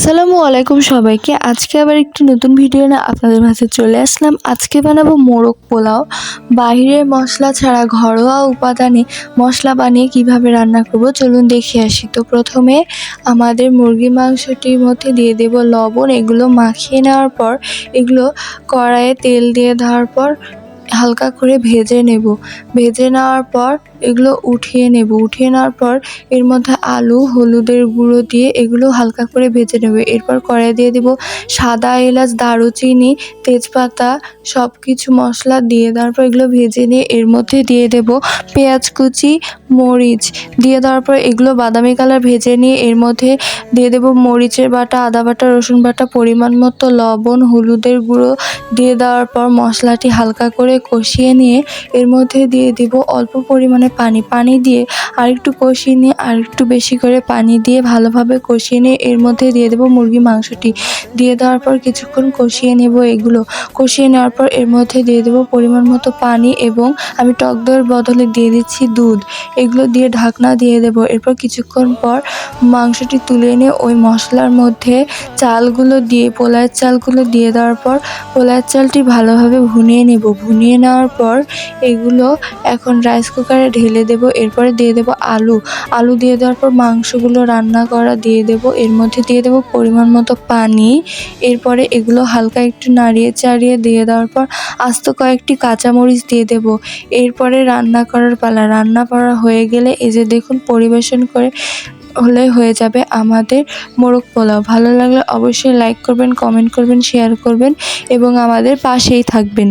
আসসালামু আলাইকুম সবাইকে। আজকে আবার একটি নতুন ভিডিও না আপনাদের মাঝে চলে আসলাম। আজকে বানাবো মোরগ পোলাও। বাইরের মশলা ছাড়া ঘরোয়া উপাদানে মশলা বানিয়ে কীভাবে রান্না করব চলুন দেখে আসি। তো প্রথমে আমাদের মুরগি মাংসটির মধ্যে দিয়ে দেব লবণ। এগুলো মাখিয়ে নেওয়ার পর এগুলো কড়াইয়ে তেল দিয়ে দেওয়ার পর হালকা করে ভেজে নেব। ভেজে নেওয়ার পর এগুলো উঠিয়ে নেব। উঠিয়ে নেওয়ার পর এর মধ্যে আলু, হলুদের গুঁড়ো দিয়ে এগুলো হালকা করে ভেজে নেব। এরপর কড়াই দিয়ে দেব সাদা এলাচ, দারুচিনি, তেজপাতা সব কিছু মশলা দিয়ে দেওয়ার পর এগুলো ভেজে নিয়ে এর মধ্যে দিয়ে দেব পেঁয়াজ কুচি, মরিচ। দিয়ে দেওয়ার পর এগুলো বাদামি কালার ভেজে নিয়ে এর মধ্যে দিয়ে দেব মরিচের বাটা, আদা বাটা, রসুন বাটা, পরিমাণ মতো লবণ, হলুদের গুঁড়ো। দিয়ে দেওয়ার পর মশলাটি হালকা করে কষিয়ে নিয়ে এর মধ্যে দিয়ে দিব অল্প পরিমাণে পানি পানি দিয়ে আরেকটু কষিয়ে নিয়ে, আরেকটু বেশি করে পানি দিয়ে ভালোভাবে কষিয়ে নিয়ে এর মধ্যে দিয়ে দেবো মুরগি মাংসটি। দিয়ে দেওয়ার পর কিছুক্ষণ কষিয়ে নেব এগুলো। কষিয়ে নেওয়ার পর এর মধ্যে দিয়ে দেবো পরিমাণ মতো পানি এবং আমি টক দইয়ের বদলে দিয়ে দিচ্ছি দুধ। এগুলো দিয়ে ঢাকনা দিয়ে দেবো। এরপর কিছুক্ষণ পর মাংসটি তুলে এনে ওই মশলার মধ্যে চালগুলো দিয়ে পোলায়ের চালগুলো দিয়ে দেওয়ার পর পোলায়ের চালটি ভালোভাবে ভুনিয়ে নেব। ভুনিয়ে নেওয়ার পর এগুলো এখন রাইস কুকারে ঢেলে দেব, এরপরে দিয়ে দেব আলু। আলু দিয়ে দেওয়ার পর মাংসগুলো রান্না করা দিয়ে দেব। এর মধ্যে দিয়ে দেব পরিমাণ মতো পানি। এরপরে এগুলো হালকা একটু নাড়িয়ে চাড়িয়ে দিয়ে দেওয়ার পর আস্ত কয়েকটি কাঁচামরিচ দিয়ে দেব। এরপরে রান্না করার পালা। রান্না করা হয়ে গেলে এই যে দেখুন পরিবেশন করে হলে হয়ে যাবে আমাদের মোরগ পোলাও। ভালো লাগলে অবশ্যই লাইক করবেন কমেন্ট করবেন শেয়ার করবেন এবং আমাদের পাশেই থাকবেন।